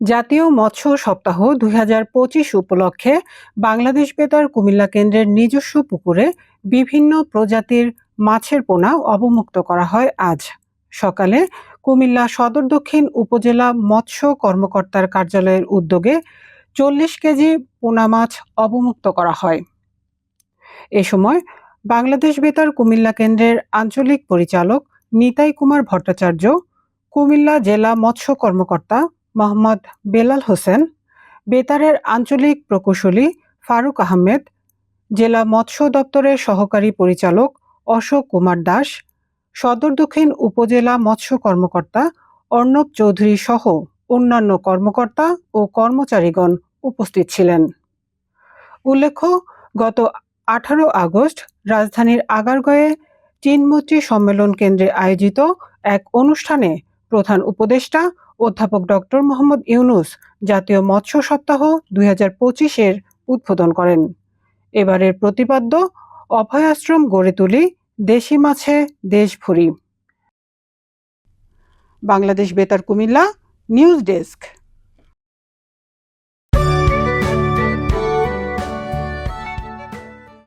জাতীয় মৎস্য সপ্তাহ দুই হাজার পঁচিশ উপলক্ষে বাংলাদেশ বেতার কুমিল্লা কেন্দ্রের নিজস্ব পুকুরে বিভিন্ন প্রজাতির মাছের পোনা অবমুক্ত করা হয় আজ। সকালে কুমিল্লা সদর দক্ষিণ উপজেলা মৎস্য কর্মকর্তার কার্যালয়ের উদ্যোগে চল্লিশ কেজি পোনা মাছ অবমুক্ত করা হয়। এ সময় বাংলাদেশ বেতার কুমিল্লা কেন্দ্রের আঞ্চলিক পরিচালক নিতাই কুমার ভট্টাচার্য, কুমিল্লা জেলা মৎস্য কর্মকর্তা মোহাম্মদ বেলাল হোসেন, বেতারের আঞ্চলিক প্রকৌশলী ফারুক আহমেদ, জেলা মৎস্য দপ্তরের সহকারী পরিচালক অশোক কুমার দাস, সদর দক্ষিণ উপজেলা মৎস্য কর্মকর্তা অর্ণব চৌধুরী সহ অন্যান্য কর্মকর্তা ও কর্মচারীগণ উপস্থিত ছিলেন। উল্লেখ্য, গত আঠারো আগস্ট রাজধানীর আগারগয়ে চীনমৈত্রী সম্মেলন কেন্দ্রে আয়োজিত এক অনুষ্ঠানে প্রধান উপদেষ্টা অধ্যাপক ডক্টর মোহাম্মদ ইউনুস জাতীয় মৎস্য সপ্তাহ দুই হাজার পঁচিশের উদ্বোধন করেন। এবারের প্রতিপাদ্য, অভয়াশ্রম গড়ে তুলি, দেশি মাছে দেশ ভরি। বাংলাদেশ বেতার কুমিল্লা, নিউজ ডেস্ক।